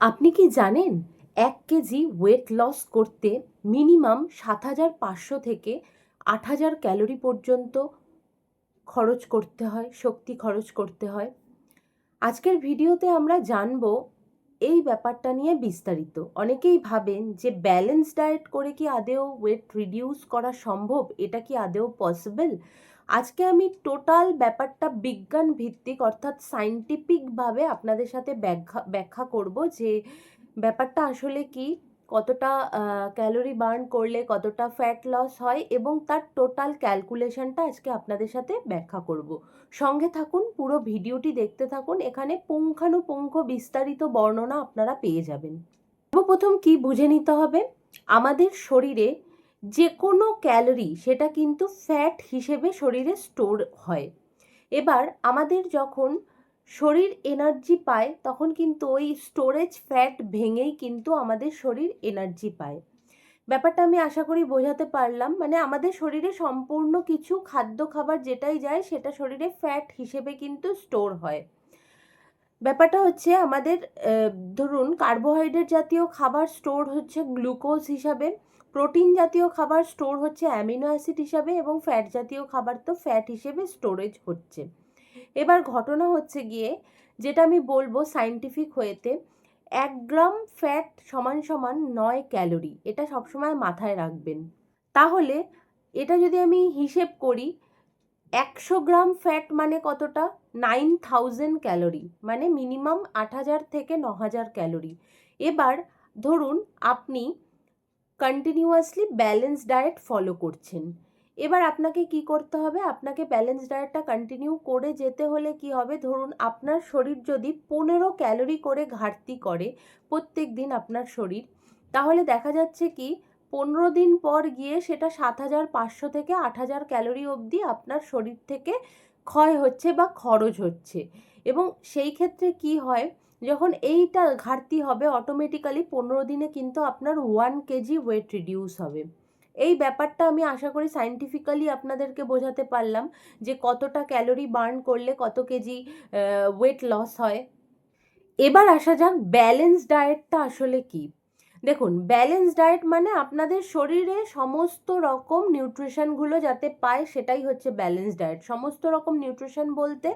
আপনি কি জানেন, এক কেজি ওয়েট লস করতে মিনিমাম সাত হাজার পাঁচশো থেকে আট হাজার ক্যালোরি পর্যন্ত খরচ করতে হয়, শক্তি খরচ করতে হয়? আজকের ভিডিওতে আমরা জানব এই ব্যাপারটা নিয়ে বিস্তারিত। অনেকেই ভাবেন যে ব্যালেন্স ডায়েট করে কি আদেও ওয়েট রিডিউস করা সম্ভব? এটা কি আদেও পসিবল আজকে আমি টোটাল ব্যাপারটা বিজ্ঞান ভিত্তিক অর্থাৎ সাইন্টিফিকভাবে আপনাদের সাথে ব্যাখ্যা ব্যাখ্যা করব যে ব্যাপারটা আসলে কি, কতটা ক্যালোরি বার্ন করলে কতটা ফ্যাট লস হয় এবং তার টোটাল ক্যালকুলেশনটা আজকে আপনাদের সাথে ব্যাখ্যা করব। সঙ্গে থাকুন, পুরো ভিডিওটি দেখতে থাকুন, এখানে পুঙ্খানুপুঙ্খ বিস্তারিত বর্ণনা আপনারা পেয়ে যাবেন। সর্বপ্রথম কি বুঝে নিতে হবে? আমাদের শরীরে যে কোনো ক্যালোরি সেটা কিন্তু ফ্যাট হিসেবে শরীরে স্টোর হয়। এবার আমাদের যখন শরীর এনার্জি পায়, তখন কিন্তু ওই স্টোরেজ ফ্যাট ভেঙেই কিন্তু আমাদের শরীর এনার্জি পায়। ব্যাপারটা আমি আশা করি বোঝাতে পারলাম। মানে আমাদের শরীরে সম্পূর্ণ কিছু খাদ্য খাবার যেটাই যায়, সেটা শরীরে ফ্যাট হিসেবে কিন্তু স্টোর হয়। ব্যাপারটা হচ্ছে আমাদের ধরুন কার্বোহাইড্রেট জাতীয় খাবার স্টোর হচ্ছে গ্লুকোজ হিসাবে প্রোটিন জাতীয় খাবার স্টোর হচ্ছে অ্যামিনো অ্যাসিড হিসাবে এবং ফ্যাট জাতীয় খাবার তো ফ্যাট হিসেবে স্টোরেজ হচ্ছে। এবার ঘটনা হচ্ছে গিয়ে, যেটা আমি বলব সাইন্টিফিক হয়েতে, এক গ্রাম ফ্যাট সমান সমান নয় ক্যালোরি এটা সবসময় মাথায় রাখবেন। তাহলে এটা যদি আমি হিসেব করি, একশো গ্রাম ফ্যাট মানে কতটা? নাইন থাউজেন্ড ক্যালোরি মানে মিনিমাম আট হাজার থেকে ন হাজার ক্যালোরি। এবার ধরুন আপনি কন্টিনিউয়াসলি ব্যালেন্স ডায়েট ফলো করছেন। এবার আপনাকে কি করতে হবে? আপনাকে ব্যালেন্স ডায়েটটা কন্টিনিউ করে যেতে হলে কি হবে? ধরুন আপনার শরীর যদি পনেরো ক্যালোরি করে ঘাটতি করে প্রত্যেক দিন আপনার শরীর, তাহলে দেখা যাচ্ছে কি পনেরো দিন পর গিয়ে সেটা সাত হাজার পাঁচশো থেকে আট হাজার ক্যালোরি অবধি আপনার শরীর থেকে ক্ষয় হচ্ছে বা খরচ হচ্ছে। এবং সেই ক্ষেত্রে কি হয়, যখন এইটা ঘাটতি হবে অটোমেটিক্যালি পনেরো দিনে কিন্তু আপনার ওয়ান কেজি ওয়েট রিডিউস হবে। এই ব্যাপারটা আমি আশা করি সাইন্টিফিক্যালি আপনাদেরকে বোঝাতে পারলাম যে কতটা ক্যালোরি বার্ন করলে কত কেজি ওয়েট লস হয়। এবার আসা যাক ব্যালেন্স ডায়েটটা আসলে কি। দেখুন ব্যালেন্স ডায়েট মানে আপনাদের শরীরে সমস্ত রকম নিউট্রিশনগুলো যাতে পায় সেটাই হচ্ছে ব্যালেন্স ডায়েট সমস্ত রকম নিউট্রিশন বলতে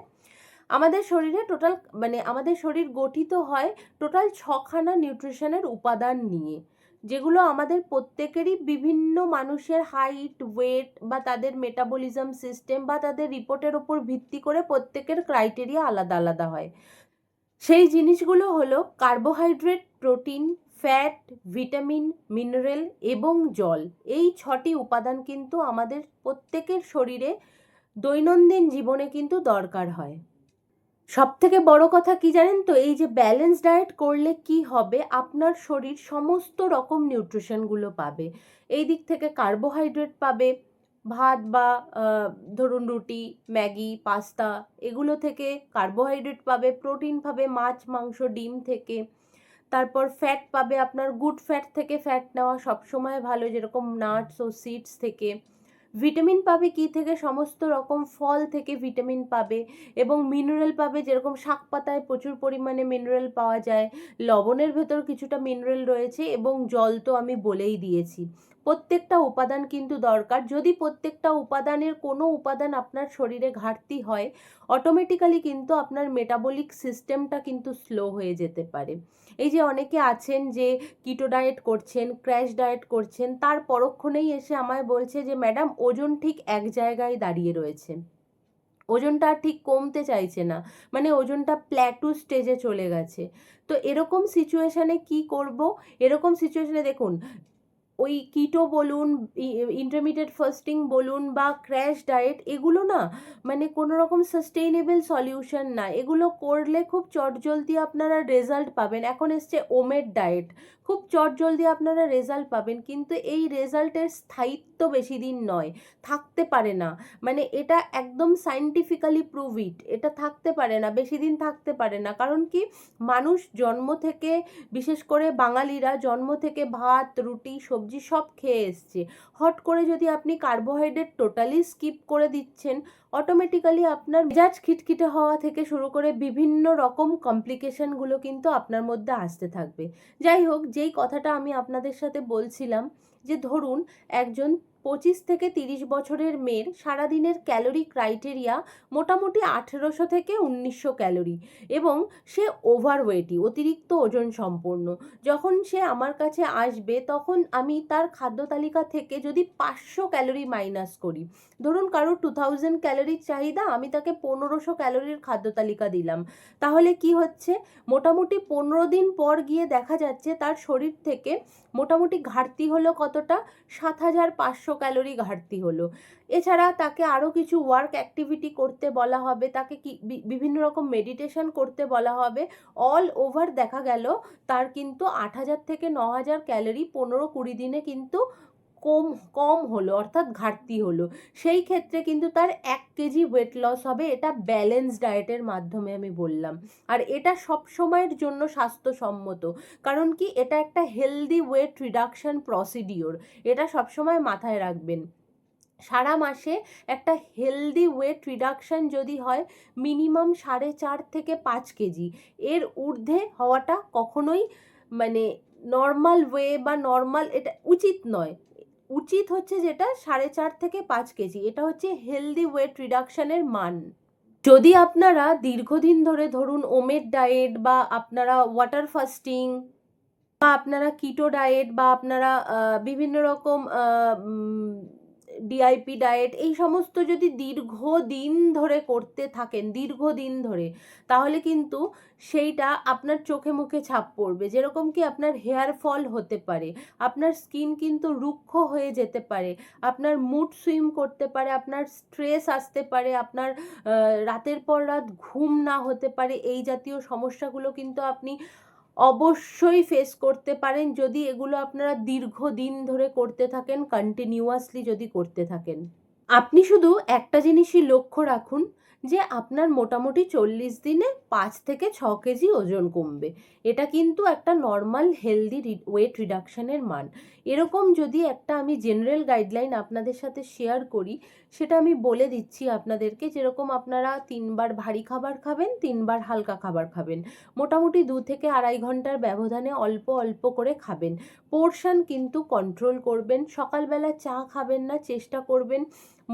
আমাদের শরীরে টোটাল মানে আমাদের শরীর গঠিত হয় টোটাল ছখানা নিউট্রিশনের উপাদান নিয়ে, যেগুলো আমাদের প্রত্যেকেরই বিভিন্ন মানুষের হাইট ওয়েট বা তাদের মেটাবলিজম সিস্টেম বা তাদের রিপোর্টের ওপর ভিত্তি করে প্রত্যেকের ক্রাইটেরিয়া আলাদা আলাদা হয়। সেই জিনিসগুলো হলো carbohydrate protein fat, vitamin, mineral এবং জল। এই ছটি উপাদান কিন্তু আমাদের প্রত্যেকের শরীরে দৈনন্দিন জীবনে কিন্তু দরকার হয়। সব থেকে বড় কথা কি জানেন তো? এই যে ব্যালেন্স ডায়েট করলে কি হবে? আপনার শরীর সমস্ত রকম নিউট্রিশনগুলো পাবে। এই দিক থেকে কার্বোহাইড্রেট পাবে, ভাত বা ধরুন রুটি, ম্যাগি, পাস্তা, এগুলো থেকে কার্বোহাইড্রেট পাবে, প্রোটিন পাবে, মাছ, মাংস, ডিম থেকে। তারপর ফ্যাট পাবে আপনার গুড ফ্যাট থেকে ফ্যাট নেওয়া সবসময় ভালো, যেরকম নাটস ও সিডস থেকে। ভিটামিন পাবে কি থেকে? সমস্ত রকম ফল থেকে ভিটামিন পাবে এবং মিনারেল পাবে, যেরকম শাক পাতায় প্রচুর পরিমাণে মিনারেল পাওয়া যায়। লবণের ভেতর কিছুটা মিনারেল রয়েছে এবং জল তো আমি বলেই দিয়েছি। প্রত্যেকটা উপাদান কিন্তু দরকার। যদি প্রত্যেকটা উপাদানের কোনো উপাদান আপনার শরীরে ঘাটতি হয় অটোমেটিক্যালি কিন্তু আপনার মেটাবলিক সিস্টেমটা কিন্তু স্লো হয়ে যেতে পারে। এই যে অনেকে আছেন যে কিটো ডায়েট করছেন ক্র্যাশ ডায়েট করছেন, তার পরক্ষণেই এসে আমায় বলছে যে, ম্যাডাম, ওজন ঠিক এক জায়গায় দাঁড়িয়ে রয়েছে। ওজনটা ঠিক কমতে চাইছে না। মানে ওজনটা প্ল্যাটু স্টেজে চলে গেছে। তো এরকম সিচুয়েশানে কি করব? এরকম সিচুয়েশানে দেখুন ওই কিটো বলুন ইন্টারমিডিয়েট ফাস্টিং বলুন বা ক্র্যাশ ডায়েট এগুলো না মানে কোনো রকম সাস্টেইনেবল সলিউশন না। এগুলো করলে খুব চটজলদি আপনারা রেজাল্ট পাবেন। এখন এসছে ওমেড ডায়েট খুব চটজলদি আপনারা রেজাল্ট পাবেন, কিন্তু এই রেজাল্টের স্থায়িত্ব বেশি দিন নয়, থাকতে পারে না। মানে এটা একদম সাইন্টিফিক্যালি প্রুভ ইট এটা থাকতে পারে না, বেশি দিন থাকতে পারে না। কারণ কি? মানুষ জন্ম থেকে, বিশেষ করে বাঙালিরা জন্ম থেকে ভাত, রুটি, সবজি সব খেয়ে এসছে। হট করে যদি আপনি কার্বোহাইড্রেট টোটালি স্কিপ করে দিচ্ছেন অটোমেটিক্যালি আপনার মেজাজ খিটখিটে হওয়া থেকে শুরু করে বিভিন্ন রকম কমপ্লিকেশানগুলো কিন্তু আপনার মধ্যে আসতে থাকবে। যাই হোক, যেই কথাটা আমি আপনাদের সাথে বলছিলাম যে ধরুন একজন পঁচিশ থেকে তিরিশ বছরের মেয়ের সারাদিনের ক্যালোরি ক্রাইটেরিয়া মোটামুটি আঠেরোশো থেকে উনিশশো ক্যালোরি এবং সে ওভারওয়েটই, অতিরিক্ত ওজন সম্পন্ন যখন সে আমার কাছে আসবে, তখন আমি তার খাদ্য তালিকা থেকে যদি পাঁচশো ক্যালোরি মাইনাস করি, ধরুন কারোর টু থাউজেন্ড ক্যালোরির চাহিদা, আমি তাকে পনেরোশো ক্যালোরির খাদ্য তালিকা দিলাম। তাহলে কি হচ্ছে? মোটামুটি পনেরো দিন পর গিয়ে দেখা যাচ্ছে তার শরীর থেকে মোটামুটি ঘাটতি হলো কতটা? সাত হাজার পাঁচশো ক্যালোরি ঘাটতি হলো। এছাড়া তাকে আরও কিছু ওয়ার্ক অ্যাক্টিভিটি করতে বলা হবে, তাকে কি বিভিন্ন রকম মেডিটেশন করতে বলা হবে। অল ওভার দেখা গেল, তার কিন্তু আট হাজার থেকে ন হাজার ক্যালোরি পনেরো কুড়ি দিনে কিন্তু কম কম হলো, অর্থাৎ ঘাটতি হলো। সেই ক্ষেত্রে কিন্তু তার এক কেজি ওয়েট লস হবে, এটা ব্যালেন্স ডায়েটের মাধ্যমে আমি বললাম। আর এটা সব সময়ের জন্য স্বাস্থ্যসম্মত, কারণ কি এটা একটা হেলদি ওয়েট রিডাকশন প্রসিডিওর এটা সবসময় মাথায় রাখবেন। সারা মাসে একটা হেলদি ওয়েট রিডাকশন যদি হয় মিনিমাম সাড়ে চার থেকে পাঁচ কেজি। এর ঊর্ধ্বে হওয়াটা কখনোই মানে নর্মাল ওয়ে বা নর্মাল এটা উচিত নয়। উচিত হচ্ছে যেটা সাড়ে চার থেকে পাঁচ কেজি। এটা হচ্ছে হেলদি ওয়েট রিডাকশানের মান। যদি আপনারা দীর্ঘদিন ধরে ধরুন ওমের ডায়েট বা আপনারা ওয়াটার ফাস্টিং বা আপনারা কিটো ডায়েট বা আপনারা বিভিন্ন রকম ডিআইপি ডায়েট এই সমস্ত যদি দীর্ঘদিন ধরে করতে থাকেন, দীর্ঘদিন ধরে, তাহলে কিন্তু সেইটা আপনার চোখে মুখে ছাপ পড়বে। যেরকম কি আপনার হেয়ার ফল হতে পারে, আপনার স্কিন কিন্তু রুক্ষ হয়ে যেতে পারে, আপনার মুড সুইম করতে পারে, আপনার স্ট্রেস আসতে পারে, আপনার রাতের পর রাত ঘুম না হতে পারে, এই জাতীয় সমস্যাগুলো কিন্তু আপনি অবশ্যই ফেস করতে পারেন। যদি এগুলো আপনারা দীর্ঘদিন ধরে করতে থাকেন কন্টিনিউয়াসলি যদি করতে থাকেন। আপনি শুধু একটা জিনিসই লক্ষ্য রাখুন, যে আপনার মোটামুটি চল্লিশ দিনে পাঁচ থেকে ছ কেজি ওজন কমবে। এটা কিন্তু একটা নর্মাল হেলদি ওয়েট রিডাকশানের মান। এরকম যদি একটা আমি জেনারেল গাইডলাইন আপনাদের সাথে শেয়ার করি সেটা আমি বলে দিচ্ছি আপনাদেরকে, যেরকম আপনারা তিনবার ভারী খাবার খাবেন, তিনবার হালকা খাবার খাবেন। মোটামুটি দু থেকে আড়াই ঘণ্টার ব্যবধানে অল্প অল্প করে খাবেন। পোর্শন কিন্তু কন্ট্রোল করবেন, সকালবেলা চা খাবেন না, চেষ্টা করবেন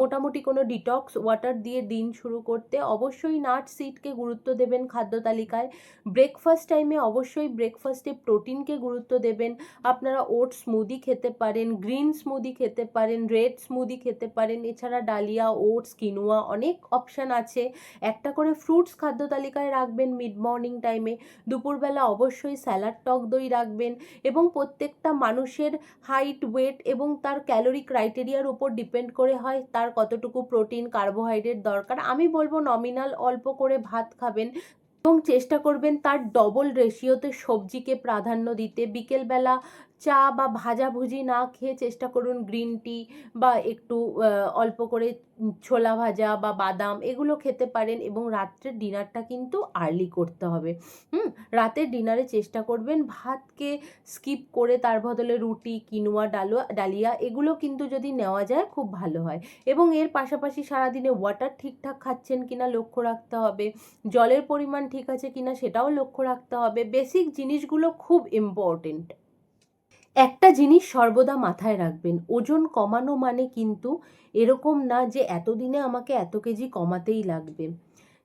মোটামুটি কোনো ডিটক্স ওয়াটার দিয়ে দিন শুরু করতে অবশ্যই নাট সিডকে গুরুত্ব দেবেন খাদ্য তালিকায়। ব্রেকফাস্ট টাইমে অবশ্যই ব্রেকফাস্টে প্রোটিনকে গুরুত্ব দেবেন। আপনারা ওট স্মুদি খেতে পারেন গ্রিন স্মুদি খেতে পারেন রেড স্মুদি খেতে পারেন। এছাড়া ডালিয়া ওটস কিনোয়া অনেক অপশান আছে। একটা করে ফ্রুটস খাদ্য তালিকায় রাখবেন মিড মর্নিং টাইমে দুপুরবেলা অবশ্যই স্যালাড টক দই রাখবেন এবং প্রত্যেকটা মানুষের হাইট ওয়েট এবং তার ক্যালোরি ক্রাইটেরিয়ার উপর ডিপেন্ড করে হয়। তার কতটুকু প্রোটিন, কার্বোহাইড্রেট দরকার, আমি বলব নমিনাল অল্প করে ভাত খাবেন এবং চেষ্টা করবেন তার ডবল রেশিওতে সবজিকে প্রাধান্য দিতে। বিকেলবেলা চা বা ভাজাভুজি না খেয়ে চেষ্টা করুন গ্রিন টি বা একটু অল্প করে ছোলা ভাজা বা বাদাম এগুলো খেতে পারেন এবং রাত্রের ডিনারটা কিন্তু আর্লি করতে হবে। হুম, রাতের ডিনারে চেষ্টা করবেন ভাতকে স্কিপ করে তার বদলে রুটি, কিনোয়া, ডালুয়া, ডালিয়া এগুলো কিন্তু যদি নেওয়া যায় খুব ভালো হয়। এবং এর পাশাপাশি সারাদিনে ওয়াটার ঠিকঠাক খাচ্ছেন কিনা লক্ষ্য রাখতে হবে, জলের পরিমাণ ঠিক আছে কিনা সেটাও লক্ষ্য রাখতে হবে বেসিক জিনিসগুলো খুব ইম্পর্টেন্ট একটা জিনিস সর্বদা মাথায় রাখবেন, ওজন কমানো মানে কিন্তু এরকম না যে এতদিনে আমাকে এত কেজি কমাতেই লাগবে।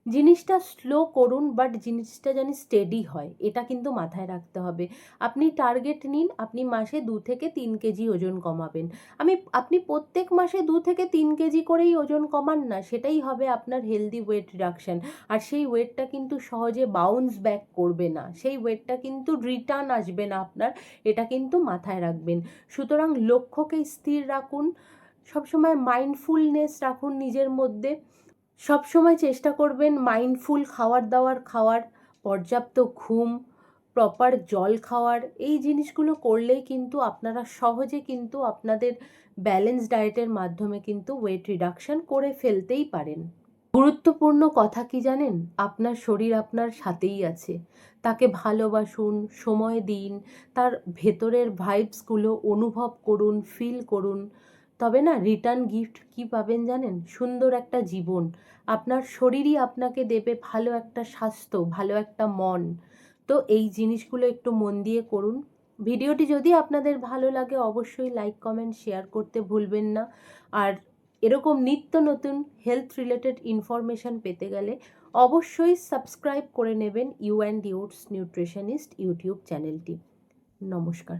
জিনিসটা স্লো করুন বাট জিনিসটা যেন স্টেডি হয়। এটা কিন্তু মাথায় রাখতে হবে। আপনি টার্গেট নিন, আপনি মাসে দু থেকে তিন কেজি ওজন কমাবেন। আমি, আপনি প্রত্যেক মাসে দু থেকে তিন কেজি করেই ওজন কমান না, সেটাই হবে আপনার হেলদি ওয়েট রিডাকশান আর সেই ওয়েটটা কিন্তু সহজে বাউন্স ব্যাক করবে না। সেই ওয়েটটা কিন্তু রিটার্ন আসবে না আপনার, এটা কিন্তু মাথায় রাখবেন। সুতরাং লক্ষ্যকে স্থির রাখুন। সবসময় মাইন্ডফুলনেস রাখুন নিজের মধ্যে। সবসময় চেষ্টা করবেন মাইন্ডফুল খাওয়ার দাওয়ার খাওয়ার, পর্যাপ্ত ঘুম প্রপার জল খাওয়ার, এই জিনিসগুলো করলেই কিন্তু আপনারা সহজে কিন্তু আপনাদের ব্যালেন্স ডায়েটের মাধ্যমে কিন্তু ওয়েট রিডাকশন করে ফেলতেই পারেন। গুরুত্বপূর্ণ কথা কি জানেন? আপনার শরীর আপনার সাথেই আছে। তাকে ভালোবাসুন, সময় দিন, তার ভেতরের ভাইবসগুলো অনুভব করুন ফিল করুন। তবে না রিটার্ন গিফট কি পাবেন জানেন? সুন্দর একটা জীবন। আপনার শরীরই আপনাকে দেবে ভালো একটা স্বাস্থ্য, ভালো একটা মন। তো এই জিনিসগুলো একটু মন দিয়ে করুন। ভিডিওটি যদি আপনাদের ভালো লাগে, অবশ্যই লাইক কমেন্ট শেয়ার করতে ভুলবেন না। আর এরকম নিত্য নতুন হেলথ রিলেটেড ইনফরমেশান পেতে গেলে অবশ্যই সাবস্ক্রাইব করে নেবেন ইউ অ্যান্ড ইউটস নিউট্রিশনিস্ট ইউটিউব চ্যানেলটি। নমস্কার।